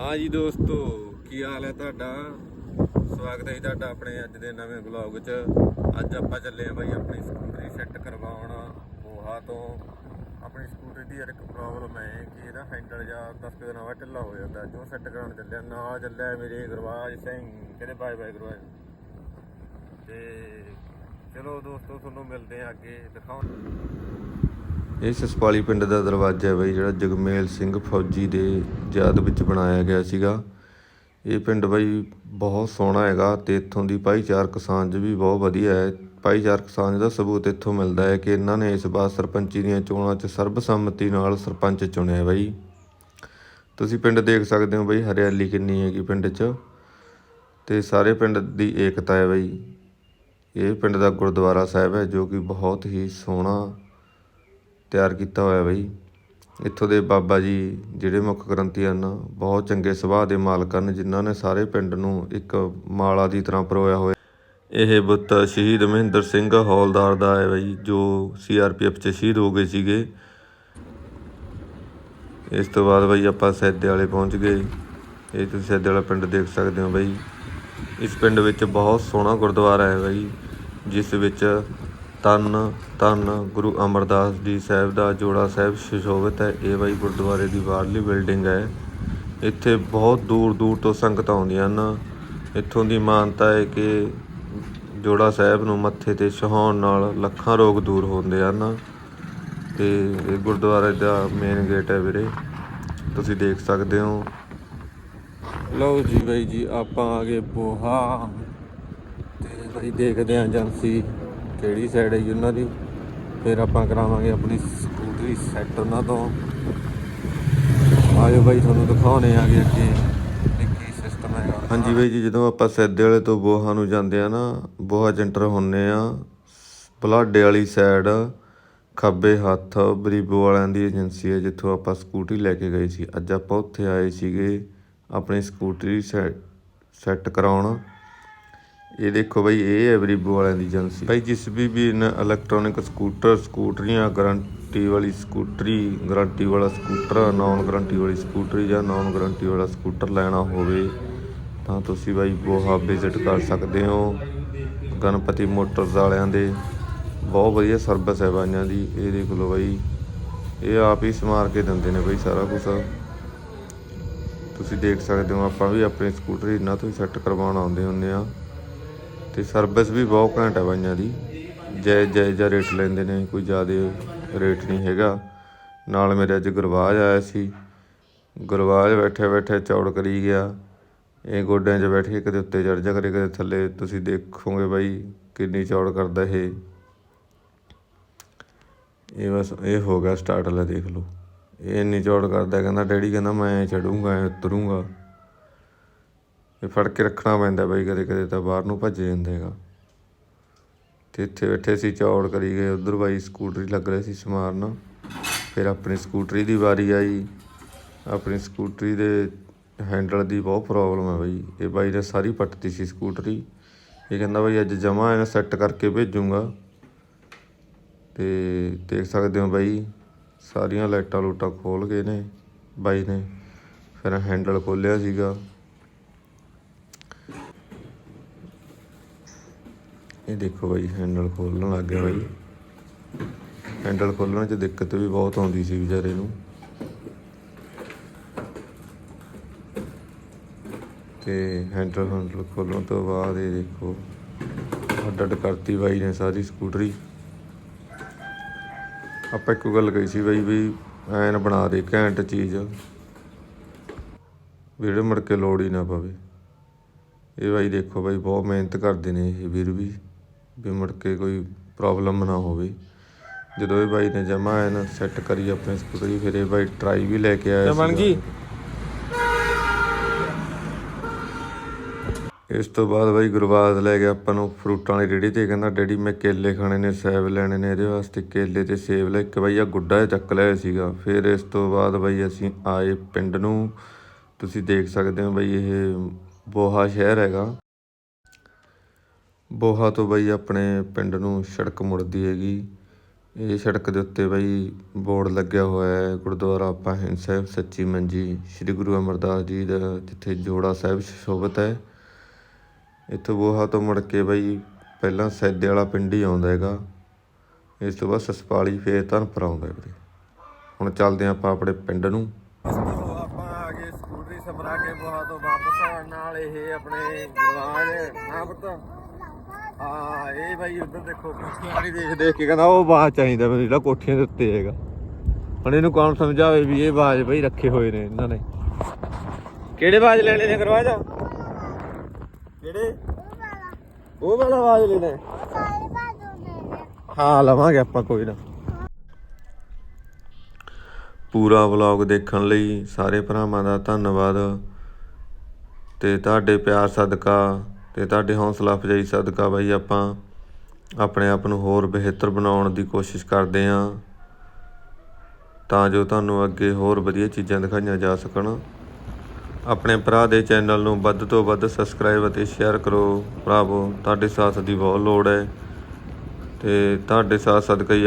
ਹਾਂ ਜੀ ਦੋਸਤੋ, ਕੀ ਹਾਲ ਹੈ ਤੁਹਾਡਾ? ਸਵਾਗਤ ਹੈ ਜੀ ਤੁਹਾਡਾ ਆਪਣੇ ਅੱਜ ਦੇ ਨਵੇਂ ਵਲੌਗ 'ਚ। ਅੱਜ ਆਪਾਂ ਚੱਲੇ ਆ ਬਾਈ ਆਪਣੀ ਸਕੂਟਰੀ ਸੈੱਟ ਕਰਵਾਉਣ ਬੋਹਾ ਤੋਂ। ਆਪਣੀ ਸਕੂਟਰੀ ਦੀ ਯਾਰ ਇੱਕ ਪ੍ਰੋਬਲਮ ਹੈ ਕਿ ਇਹਦਾ ਹੈਂਡਲ ਜਾਂ 10 ਦਿਨਾਂ ਬਾਅਦ ਢਿੱਲਾ ਹੋ ਜਾਂਦਾ। ਜੋ ਸੈੱਟ ਕਰਾਉਣ ਚੱਲਿਆ ਨਾਲ ਚੱਲਿਆ ਮੇਰੇ ਗੁਰਵਾਜ ਸਿੰਘ। ਕਹਿੰਦੇ ਬਾਏ ਬਾਏ ਗੁਰਵਾਜ ਤੇ ਚਲੋ ਦੋਸਤੋ, ਤੁਹਾਨੂੰ ਮਿਲਦੇ ਆ ਅੱਗੇ ਦਿਖਾਉਣ। ਇਹ ਸਸਪਾਲੀ ਪਿੰਡ ਦਾ ਦਰਵਾਜ਼ਾ ਹੈ ਬਈ, ਜਿਹੜਾ ਜਗਮੇਲ ਸਿੰਘ ਫੌਜੀ ਦੇ ਯਾਦ ਵਿੱਚ ਬਣਾਇਆ ਗਿਆ ਸੀਗਾ। ਇਹ ਪਿੰਡ ਬਈ ਬਹੁਤ ਸੋਹਣਾ ਹੈਗਾ ਤੇ ਇੱਥੋਂ ਦੀ ਭਾਈਚਾਰਕ ਸਾਂਝ ਵੀ ਬਹੁਤ ਵਧੀਆ ਹੈ। ਭਾਈਚਾਰਕ ਸਾਂਝ ਦਾ ਸਬੂਤ ਇੱਥੋਂ ਮਿਲਦਾ ਹੈ ਕਿ ਇਹਨਾਂ ਨੇ ਇਸ ਵਾਰ ਸਰਪੰਚੀ ਦੀਆਂ ਚੋਣਾਂ 'ਚ ਸਰਬਸੰਮਤੀ ਨਾਲ ਸਰਪੰਚ ਚੁਣਿਆ ਬਈ। ਤੁਸੀਂ ਪਿੰਡ ਦੇਖ ਸਕਦੇ ਹੋ ਬਈ, ਹਰਿਆਲੀ ਕਿੰਨੀ ਹੈਗੀ ਪਿੰਡ 'ਚ ਤੇ ਸਾਰੇ ਪਿੰਡ ਦੀ ਏਕਤਾ ਹੈ ਬਈ। ਇਹ ਪਿੰਡ ਦਾ ਗੁਰਦੁਆਰਾ ਸਾਹਿਬ ਹੈ, ਜੋ ਕਿ ਬਹੁਤ ਹੀ ਸੋਹਣਾ ਤਿਆਰ ਕੀਤਾ ਹੋਇਆ ਬਈ। ਇੱਥੋਂ ਦੇ ਬਾਬਾ ਜੀ ਜਿਹੜੇ ਮੁੱਖ ਗ੍ਰੰਥੀ ਹਨ, ਬਹੁਤ ਚੰਗੇ ਸੁਭਾਅ ਦੇ ਮਾਲਕ ਹਨ, ਜਿਨ੍ਹਾਂ ਨੇ ਸਾਰੇ ਪਿੰਡ ਨੂੰ ਇੱਕ ਮਾਲਾ ਦੀ ਤਰ੍ਹਾਂ ਪਰੋਇਆ ਹੋਇਆ। ਇਹ ਬੁੱਤ ਸ਼ਹੀਦ ਮਹਿੰਦਰ ਸਿੰਘ ਹੌਲਦਾਰ ਦਾ ਹੈ ਬਈ, ਜੋ ਸੀਆਰਪੀਐਫ 'ਚ ਸ਼ਹੀਦ ਹੋ ਗਏ ਸੀਗੇ। ਇਸ ਤੋਂ ਬਾਅਦ ਬਈ ਆਪਾਂ ਸੈਦੇ ਵਾਲੇ ਪਹੁੰਚ ਗਏ। ਇਹ ਤੁਸੀਂ ਸੈਦੇ ਵਾਲਾ ਪਿੰਡ ਦੇਖ ਸਕਦੇ ਹੋ ਬਈ। ਇਸ ਪਿੰਡ ਵਿੱਚ ਬਹੁਤ ਸੋਹਣਾ ਗੁਰਦੁਆਰਾ ਹੈ ਬਈ, ਜਿਸ ਵਿੱਚ ਤਨ ਤਨ, ਗੁਰੂ ਅਮਰਦਾਸ ਜੀ ਸਾਹਿਬ ਦਾ ਜੋੜਾ ਸਾਹਿਬ ਸੁਸ਼ੋਭਿਤ ਹੈ। ਇਹ ਬਾਈ ਗੁਰਦੁਆਰੇ ਦੀ ਬਾਹਰਲੀ ਬਿਲਡਿੰਗ ਹੈ। ਇੱਥੇ ਬਹੁਤ ਦੂਰ ਦੂਰ ਤੋਂ ਸੰਗਤਾਂ ਆਉਂਦੀਆਂ ਹਨ। ਇੱਥੋਂ ਦੀ ਮਾਨਤਾ ਹੈ ਕਿ ਜੋੜਾ ਸਾਹਿਬ ਨੂੰ ਮੱਥੇ ਤੇ ਛਹਾਉਣ ਨਾਲ ਲੱਖਾਂ ਰੋਗ ਦੂਰ ਹੁੰਦੇ ਹਨ। ਤੇ ਇਹ ਗੁਰਦੁਆਰੇ ਦਾ ਮੇਨ ਗੇਟ ਹੈ ਵੀਰੇ। ਤੁਸੀਂ ਦੇਖ ਸਕਦੇ ਹੋ। ਲਓ ਜੀ ਬਾਈ ਜੀ, ਆਪਾਂ ਆ ਗਏ ਬੋਹਾ। ਤੇ ਬਾਈ ਦੇਖਦੇ ਆਂ ਏਜੰਸੀ। ਕਿਹੜੀ ਸਾਈਡ ਹੈ ਉਹਨਾਂ ਦੀ? ਫਿਰ ਆਪਾਂ ਕਰਾਵਾਂਗੇ ਆਪਣੀ ਸਕੂਟਰੀ ਸੈੱਟ ਉਹਨਾਂ ਤੋਂ। ਆਜੋ ਬਾਈ, ਤੁਹਾਨੂੰ ਦਿਖਾਉਣੇ ਆਗੇ ਅੱਗੇ ਕੀ ਸਿਸਟਮ ਹੈਗਾ। ਹਾਂਜੀ ਬਾਈ ਜੀ, ਜਦੋਂ ਆਪਾਂ ਸੈਦੇ ਵਾਲੇ ਤੋਂ ਬੋਹਾ ਨੂੰ ਜਾਂਦੇ ਆ ਨਾ, ਬੋਹਾ ਜੰਟਰ ਹੁੰਨੇ ਆ। ਬਲਾਡੇ ਵਾਲੀ ਸਾਈਡ ਖੱਬੇ ਹੱਥ, ਬਰੀਬੋ ਵਾਲਿਆਂ ਦੀ ਏਜੰਸੀ ਹੈ, ਜਿੱਥੋਂ ਆਪਾਂ ਸਕੂਟਰੀ ਲੈ ਕੇ ਗਏ ਸੀ। ਅੱਜ ਆਪਾਂ ਉੱਥੇ ਆਏ ਸੀਗੇ, ਆਪਣੀ ਸਕੂਟਰੀ ਸੈੱਟ ਕਰਾਉਣ। ਇਹ ਦੇਖੋ ਬਈ, ਇਹ ਹੈ ਬਰੀਬੋ ਵਾਲਿਆਂ ਦੀ ਏਜੰਸੀ। ਭਾਈ ਜਿਸ ਵੀ ਵੀ ਇਲੈਕਟ੍ਰੋਨਿਕ ਸਕੂਟਰ ਸਕੂਟਰੀਆਂ ਗਾਰੰਟੀ ਵਾਲੀ ਸਕੂਟਰੀ ਗਾਰੰਟੀ ਵਾਲਾ ਸਕੂਟਰ ਨਾਨ ਗਾਰੰਟੀ ਵਾਲੀ ਸਕੂਟਰੀ ਜਾਂ ਨਾਨ ਗਾਰੰਟੀ ਵਾਲਾ ਸਕੂਟਰ ਲੈਣਾ ਹੋਵੇ, ਤਾਂ ਤੁਸੀਂ ਬਾਈ ਬੋਹਾ ਵਿਜ਼ਿਟ ਕਰ ਸਕਦੇ ਹੋ ਗਣਪਤੀ ਮੋਟਰਸ ਵਾਲਿਆਂ ਦੇ। ਬਹੁਤ ਵਧੀਆ ਸਰਵਿਸ ਹੈ ਬਾਈਆਂ ਦੀ, ਇਹ ਦੇਖ ਲਓ ਬਾਈ, ਇਹ ਆਪ ਹੀ ਸਮਾਰ ਕੇ ਦਿੰਦੇ ਨੇ ਬਾਈ ਸਾਰਾ ਕੁਝ ਤੁਸੀਂ ਦੇਖ ਸਕਦੇ ਹੋ, ਆਪਾਂ ਵੀ ਆਪਣੇ ਸਕੂਟਰ ਇਹਨਾਂ ਤੋਂ ਹੀ ਸੈੱਟ ਕਰਵਾਉਣ ਆਉਂਦੇ ਹੁੰਦੇ ਆ ਤੇ ਸਰਵਿਸ ਵੀ ਬਹੁਤ ਘੈਂਟ ਹੈ ਬਾਈਆਂ ਦੀ। ਜੈ ਜੈ ਜੈ ਰੇਟ ਲੈਂਦੇ ਨੇ, ਕੋਈ ਜ਼ਿਆਦਾ ਰੇਟ ਨਹੀਂ ਹੈਗਾ। ਨਾਲ ਮੇਰੇ ਅੱਜ ਗੁਰਵਾਜ ਆਇਆ ਸੀ। ਗੁਰਵਾਜ ਬੈਠੇ ਬੈਠੇ ਚੌੜ ਕਰੀ ਗਿਆ। ਇਹ ਗੋਡਿਆਂ 'ਚ ਬੈਠ ਕੇ ਕਦੇ ਉੱਤੇ ਚੜ ਜਾ ਕਰੇ, ਕਦੇ ਥੱਲੇ। ਤੁਸੀਂ ਦੇਖੋਗੇ ਬਾਈ ਕਿੰਨੀ ਚੌੜ ਕਰਦਾ ਇਹ। ਇਹ ਬਸ ਇਹ ਹੋ ਗਿਆ ਸਟਾਰਟ ਲੈ ਦੇਖ ਲਓ। ਇਹ ਇੰਨੀ ਚੌੜ ਕਰਦਾ, ਕਹਿੰਦਾ, ਡੈਡੀ, ਕਹਿੰਦਾ, ਮੈਂ ਚੜੂੰਗਾ ਐ ਉਤਰੂੰਗਾ। ਇਹ ਫੜ ਕੇ ਰੱਖਣਾ ਪੈਂਦਾ ਬਾਈ, ਕਦੇ ਕਦੇ ਤਾਂ ਬਾਹਰ ਨੂੰ ਭੱਜ ਜਾਂਦਾ ਹੈਗਾ। ਤੇ ਇੱਥੇ ਬੈਠੇ ਸੀ, ਚੌੜ ਕਰੀ ਗਏ। ਉਧਰ ਬਾਈ ਸਕੂਟਰੀ ਲੱਗ ਰਹੀ ਸੀ ਸਮਾਰਨ। ਫਿਰ ਆਪਣੀ ਸਕੂਟਰੀ ਦੀ ਵਾਰੀ ਆਈ। ਆਪਣੀ ਸਕੂਟਰੀ ਦੇ ਹੈਂਡਲ ਦੀ ਬਹੁਤ ਪ੍ਰੋਬਲਮ ਹੈ ਬਾਈ। ਇਹ ਬਾਈ ਨੇ ਸਾਰੀ ਪੱਟਤੀ ਸੀ ਸਕੂਟਰੀ। ਇਹ ਕਹਿੰਦਾ ਬਾਈ, ਅੱਜ ਜਮਾ ਇਹਨੂੰ ਸੈੱਟ ਕਰਕੇ ਭੇਜੂੰਗਾ। ਤੇ ਦੇਖ ਸਕਦੇ ਹੋ ਬਾਈ, ਸਾਰੀਆਂ ਲਾਈਟਾਂ ਲੂਟਾਂ ਖੋਲ ਗਏ ਨੇ ਬਾਈ ਨੇ। ਫਿਰ ਹੈਂਡਲ ਖੋਲਿਆ ਸੀਗਾ। ਇਹ ਦੇਖੋ ਬਾਈ ਹੈਂਡਲ ਖੋਲਣ ਲੱਗ ਗਿਆ ਬਾਈ। ਹੈਂਡਲ ਖੋਲਣ 'ਚ ਦਿੱਕਤ ਵੀ ਬਹੁਤ ਆਉਂਦੀ ਸੀ ਵਿਚਾਰੇ ਨੂੰ। ਤੇ ਹੈਂਡਲ ਹੈਂਡਲ ਖੋਲਣ ਤੋਂ ਬਾਅਦ ਇਹ ਦੇਖੋ ਅੱਡ ਅੱਡ ਕਰਤੀ ਬਾਈ ਨੇ ਸਾਰੀ ਸਕੂਟਰੀ। ਆਪਾਂ ਇੱਕੋ ਗੱਲ ਕਹੀ ਸੀ ਬਾਈ ਵੀ ਐਨ ਬਣਾ ਦੇ, ਘੈਂਟ ਚੀਜ਼। ਵੀਰੇ ਮੁੜ ਕੇ ਲੋੜ ਹੀ ਨਾ ਪਵੇ। ਇਹ ਬਾਈ ਦੇਖੋ ਬਾਈ, ਬਹੁਤ ਮਿਹਨਤ ਕਰਦੇ ਨੇ ਇਹ ਵੀਰ ਵੀ। ਵੀ ਮੁੜ ਕੇ ਕੋਈ ਪ੍ਰੋਬਲਮ ਨਾ ਹੋਵੇ ਜਦੋਂ ਇਹ ਬਾਈ ਨੇ ਜਮਾ ਐਨ ਸੈੱਟ ਕਰੀ ਆਪਣੇ ਸਕੂਟਰੀ ਫਿਰ ਇਹ ਬਾਈ ਟਰਾਈ ਵੀ ਲੈ ਕੇ ਆਇਆ ਬਣ ਸੀਗਾ। ਗਈ? ਇਸ ਤੋਂ ਬਾਅਦ ਬਾਈ ਗੁਰਬਾਜ਼ ਲੈ ਗਿਆ ਆਪਾਂ ਨੂੰ ਫਰੂਟਾਂ ਵਾਲੀ ਰੇੜੀ ਤੇ ਕਹਿੰਦਾ ਡੈਡੀ ਮੈਂ ਕੇਲੇ ਖਾਣੇ ਨੇ ਸੇਬ ਲੈਣੇ ਨੇ ਇਹਦੇ ਵਾਸਤੇ ਕੇਲੇ ਤੇ ਸੇਬ ਲੈ ਕੇ ਬਾਈ ਆ ਗੁੱਡਾ ਜਿਹਾ ਚੱਕ ਲਿਆ ਸੀਗਾ ਫਿਰ ਇਸ ਤੋਂ ਬਾਅਦ ਬਾਈ ਅਸੀਂ ਆਏ ਪਿੰਡ ਨੂੰ ਤੁਸੀਂ ਦੇਖ ਸਕਦੇ ਹੋ ਬਾਈ ਇਹ ਬੋਹਾ ਸ਼ਹਿਰ ਹੈਗਾ ਬੋਹਾ ਤੋਂ ਬਾਈ ਆਪਣੇ ਪਿੰਡ ਨੂੰ ਸੜਕ ਮੁੜਦੀ ਹੈਗੀ। ਇਹ ਸੜਕ ਦੇ ਉੱਤੇ ਬਾਈ ਬੋਰਡ ਲੱਗਿਆ ਹੋਇਆ ਹੈ, ਗੁਰਦੁਆਰਾ ਪਾਹਿੰਦ ਸਾਹਿਬ, ਸੱਚੀ ਮੰਜੀ। ਸ੍ਰੀ ਗੁਰੂ ਅਮਰਦਾਸ ਜੀ ਦਾ ਜਿੱਥੇ ਜੋੜਾ ਸਾਹਿਬ ਸ਼ੋਭਤ ਹੈ। ਇੱਥੋਂ ਬੋਹਾ ਤੋਂ ਮੁੜ ਕੇ ਬਾਈ ਪਹਿਲਾਂ ਸੈਦੇ ਵਾਲਾ ਪਿੰਡ ਹੀ ਆਉਂਦਾ ਹੈਗਾ। ਇਸ ਤੋਂ ਬਾਅਦ ਸਸਪਾਲੀ ਫੇਰ ਧਨਪੁਰ ਆਉਂਦਾ ਵੀਰੇ। ਹੁਣ ਚੱਲਦੇ ਹਾਂ ਆਪਾਂ ਆਪਣੇ ਪਿੰਡ ਨੂੰ। ਆਪਾਂ ਆ ਗਏ ਸਕੂਟਰੀ ਸਮਰਾ ਕੇ ਬੋਹਾ ਤੋਂ ਵਾਪਸ ਨਾਲ ਇਹ ਆਪਣੇ ਗਵਾਜ ਹਾਂ ਪੁੱਤ। ਹਾਂ ਇਹ ਬਾਈ ਉਧਰ ਦੇਖੋ ਕੋਠੀਆਂ ਦੇਖ ਦੇਖ ਕੇ ਕਹਿੰਦਾ, ਉਹ ਬਾਜ ਚਾਹੀਦਾ ਮੈਨੂੰ, ਜਿਹੜਾ ਕੋਠੀਆਂ ਦੇ ਉੱਤੇ ਹੈਗਾ। ਹੁਣ ਇਹਨੂੰ ਕੌਣ ਸਮਝਾਵੇ ਵੀ ਇਹ ਬਾਜ ਬਈ ਰੱਖੇ ਹੋਏ ਨੇ ਇਹਨਾਂ ਨੇ। ਕਿਹੜੇ ਬਾਜ ਲੈਣੇ ਨੇ ਕਰਵਾ ਜਾ? ਕਿਹੜੇ? ਉਹ ਵਾਲਾ ਬਾਜ ਲੈਣਾ ਹਾਂ, ਲਵਾਂਗੇ ਆਪਾਂ, ਕੋਈ ਨਾ। ਪੂਰਾ ਵਲੌਗ ਦੇਖਣ ਲਈ ਸਾਰੇ ਭਰਾਵਾਂ ਦਾ ਧੰਨਵਾਦ ਤੇ ਤੁਹਾਡੇ ਪਿਆਰ ਸਦਕਾ ਅਤੇ ਤੁਹਾਡੇ ਹੌਸਲਾ ਅਫਜਾਈ ਸਦਕਾ ਬਾਈ ਆਪਾਂ ਆਪਣੇ ਆਪ ਨੂੰ ਹੋਰ ਬਿਹਤਰ ਬਣਾਉਣ ਦੀ ਕੋਸ਼ਿਸ਼ ਕਰਦੇ ਹਾਂ। ਤਾਂ ਜੋ ਤੁਹਾਨੂੰ ਅੱਗੇ ਹੋਰ ਵਧੀਆ ਚੀਜ਼ਾਂ ਦਿਖਾਈਆਂ ਜਾ ਸਕਣ। ਆਪਣੇ ਭਰਾ ਦੇ ਚੈਨਲ ਨੂੰ ਵੱਧ ਤੋਂ ਵੱਧ ਸਬਸਕ੍ਰਾਈਬ ਅਤੇ ਸ਼ੇਅਰ ਕਰੋ। ਭਰਾਵੋ, ਤੁਹਾਡੇ ਸਾਥ ਦੀ ਬਹੁਤ ਲੋੜ ਹੈ। ਤੇ ਤੁਹਾਡੇ ਸਾਥ ਸਦਕਾ ਹੀ